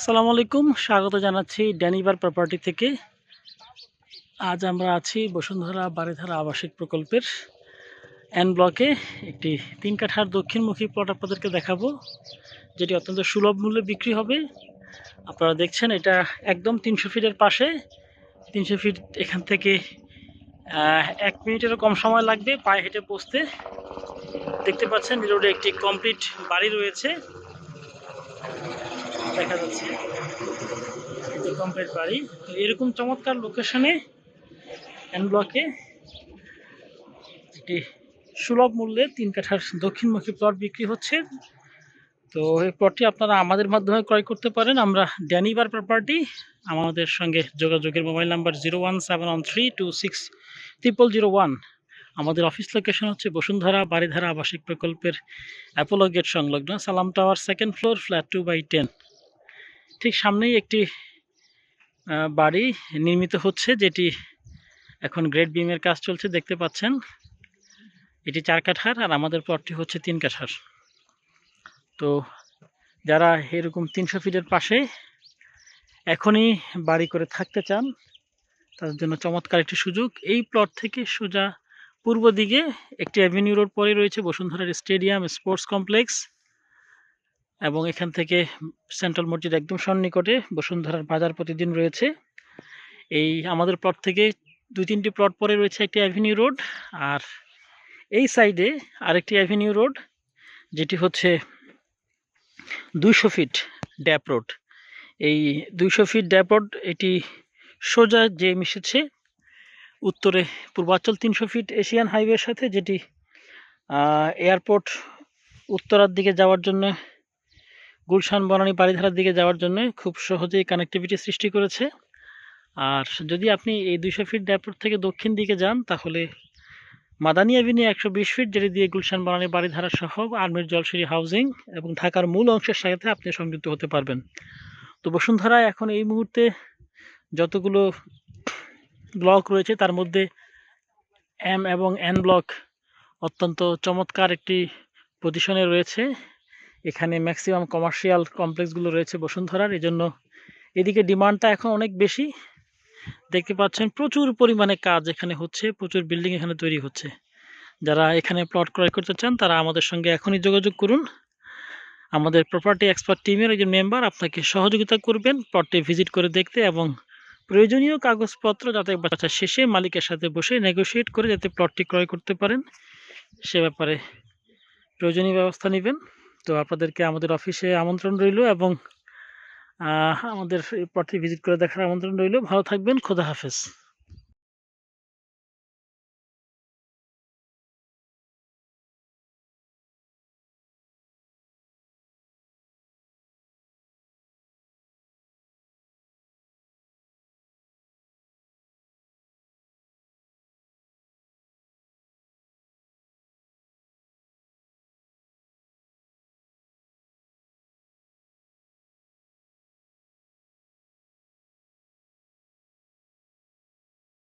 আসসালামু আলাইকুম, স্বাগত জানাচ্ছি ড্যানিবার প্রপার্টি থেকে। আজ আমরা আছি বসুন্ধরা বাড়িধারা আবাসিক প্রকল্পের এন ব্লকে একটি তিন কাঠার দক্ষিণমুখী প্লট আপনাদেরকে দেখাবো, যেটি অত্যন্ত সুলভ মূল্যে বিক্রি হবে। আপনারা দেখছেন এটা একদম তিনশো ফিটের পাশে। তিনশো ফিট এখান থেকে এক মিনিটেরও কম সময় লাগবে পায়ে হেঁটে পৌঁছতে। দেখতে পাচ্ছেন রোডে একটি কমপ্লিট বাড়ি রয়েছে। দেখা যাচ্ছে। কমপ্লিট বাড়ি। তো এরকম চমৎকার লোকেশনে এন ব্লকে একটি সুলভ মূল্যে তিন কাঠার দক্ষিণমুখী প্লট বিক্রি হচ্ছে। তো এই প্লটটি আপনারা আমাদের মাধ্যমে ক্রয় করতে পারেন। আমরা ড্যানিবার প্রপার্টি আমাদের সঙ্গে যোগাযোগের mobile number zero one seven one three two six triple zero one. আমাদের অফিস লোকেশন হচ্ছে বসুন্ধরা বাড়িধারা আবাসিক প্রকল্পের অ্যাপোলো গেট সংলগ্ন Salam tower second floor flat two by ten ঠিক সামনেই একটি বাড়ি নির্মিত হচ্ছে, যেটি এখন গ্রেড বিমের কাজ চলছে, দেখতে পাচ্ছেন। এটি চার কাঠার, আর আমাদের প্লটটি হচ্ছে তিন কাঠার। তো যারা এরকম তিনশো ফিটের পাশে এখনই বাড়ি করে থাকতে চান, তাদের জন্য চমৎকার একটি সুযোগ। এই প্লট থেকে সোজা পূর্ব দিকে একটি অ্যাভিনিউ রোড পরে রয়েছে বসুন্ধরার স্টেডিয়াম স্পোর্টস কমপ্লেক্স। এবং এখান থেকে সেন্ট্রাল মসজিদ একদম সন্নিকটে বসুন্ধরার বাজার প্রতিদিন রয়েছে। এই আমাদের প্লট থেকে দুই তিনটি প্লট পরে রয়েছে একটি অ্যাভিনিউ রোড আর এই সাইডে আরেকটি অ্যাভিনিউ রোড যেটি হচ্ছে দুইশো ফিট ড্যাপ রোড এই দুইশো ফিট ড্যাপ রোড এটি সোজা যে মিশেছে উত্তরে পূর্বাঞ্চল তিনশো ফিট এশিয়ান হাইওয়ের সাথে যেটি এয়ারপোর্ট উত্তরার দিকে যাওয়ার জন্য গুলশান বনানী বাড়িধারার দিকে যাওয়ার জন্য খুব সহজেই কানেক্টিভিটি সৃষ্টি করেছে। আর যদি আপনি এই দুইশো ফিট ড্যাপোর্ট থেকে দক্ষিণ দিকে যান, তাহলে মাদানী অ্যাভিনিউ একশো বিশ ফিট যেটি দিয়ে গুলশান বনানী বাড়িধারা সহ আর্মির জলসিরি হাউজিং এবং ঢাকার মূল অংশের সাথে আপনি সংযুক্ত হতে পারবেন। তো বসুন্ধরায় এখন এই মুহূর্তে যতগুলো ব্লক রয়েছে, তার মধ্যে এম এবং এন ব্লক অত্যন্ত চমৎকার একটি পজিশনে রয়েছে। এখানে ম্যাক্সিমাম কমার্শিয়াল কমপ্লেক্সগুলো রয়েছে বসুন্ধরার এই জন্য এদিকে ডিমান্ডটা এখন অনেক বেশি। দেখতে পাচ্ছেন প্রচুর পরিমাণে কাজ এখানে হচ্ছে, প্রচুর বিল্ডিং এখানে তৈরি হচ্ছে। যারা এখানে প্লট ক্রয় করতে চান, তারা আমাদের সঙ্গে এখনই যোগাযোগ করুন। আমাদের প্রপার্টি এক্সপার্ট টিমের একজন মেম্বার আপনাকে সহযোগিতা করবেন প্লটটি ভিজিট করে দেখতে এবং প্রয়োজনীয় কাগজপত্র যাতে বাচ্চা শেষে মালিকের সাথে বসে নেগোশিয়েট করে যাতে প্লটটি ক্রয় করতে পারেন, সে ব্যাপারে প্রয়োজনীয় ব্যবস্থা নেবেন। তো আপনাদেরকে আমাদের অফিসে আমন্ত্রণ রইল এবং আমাদের পথে ভিজিট করে দেখার আমন্ত্রণ রইল। ভালো থাকবেন। খোদা হাফেজ।